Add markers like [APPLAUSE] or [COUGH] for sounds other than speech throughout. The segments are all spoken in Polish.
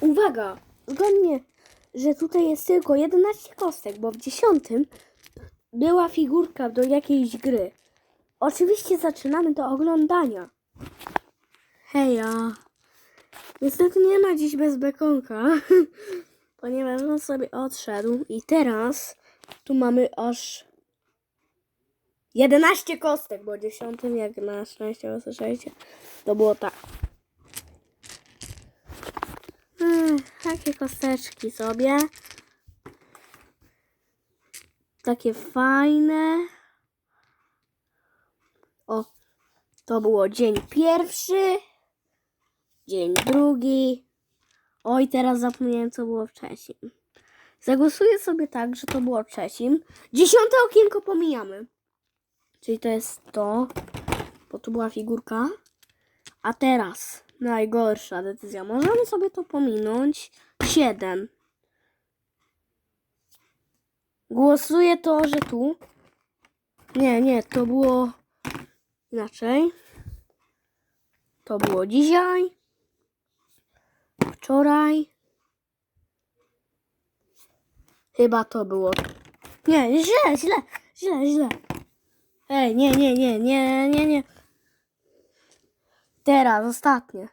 Uwaga! Zgodnie, że tutaj jest tylko 11 kostek, bo w dziesiątym była figurka do jakiejś gry. Oczywiście zaczynamy do oglądania. Heja. Niestety nie ma dziś bez bekonka, [LAUGHS] ponieważ on sobie odszedł i teraz tu mamy aż 11 kostek, bo dziesiątym jak na szczęście usłyszeliście, to było tak. Takie kosteczki sobie. Takie fajne. O, to było dzień pierwszy. Dzień drugi. Oj, teraz zapomniałem, co było wcześniej. Zagłosuję sobie tak, że to było wcześniej. Dziesiąte okienko pomijamy. Czyli to jest to, bo tu była figurka. A teraz najgorsza decyzja. Możemy sobie to pominąć. 7. Głosuję to, że tu. Nie, nie, to było inaczej. To było dzisiaj. Wczoraj. Chyba to było. Nie, źle, źle, źle, źle. Ej, nie, nie, nie, nie, nie. Teraz, ostatnie.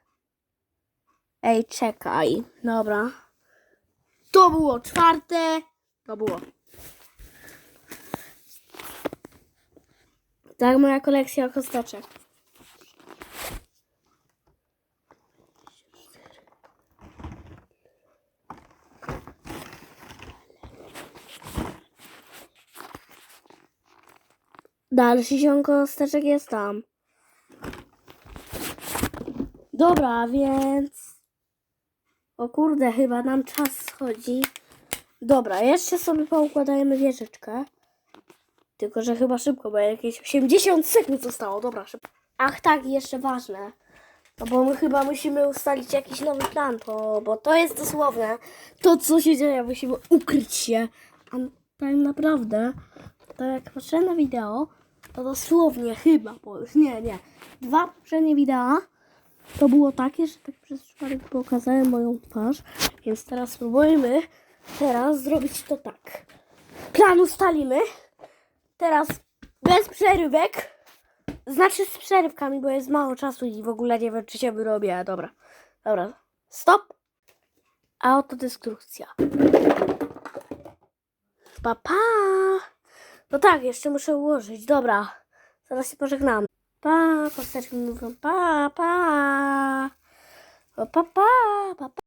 Ej, czekaj. Dobra. To było czwarte. To było. Tak, moja kolekcja kosteczek. Dalszy ziom kosteczek jest tam. Dobra, więc... O kurde, chyba nam czas schodzi. Dobra, jeszcze sobie poukładajemy wieżyczkę. Tylko, że chyba szybko, bo jakieś 80 sekund zostało. Dobra, szybko. Ach tak, jeszcze ważne. No bo my chyba musimy ustalić jakiś nowy plan, to, bo to jest dosłowne. To, co się dzieje, musimy ukryć się. A tak naprawdę, to jak patrzę na wideo, to dosłownie chyba, bo już nie, nie. Dwa poprzednie wideo to było takie, że tak przez przypadek pokazałem moją twarz, więc teraz spróbujmy teraz zrobić to tak. Plan ustalimy. Teraz bez przerywek. Znaczy z przerywkami, bo jest mało czasu i w ogóle nie wiem, czy się wyrobię. Dobra, dobra. Stop. A oto destrukcja. Pa, pa. No tak, jeszcze muszę ułożyć. Dobra, zaraz się pożegnamy. Pa, kosteczki mówią pa, pa. O, pa, pa, pa, pa.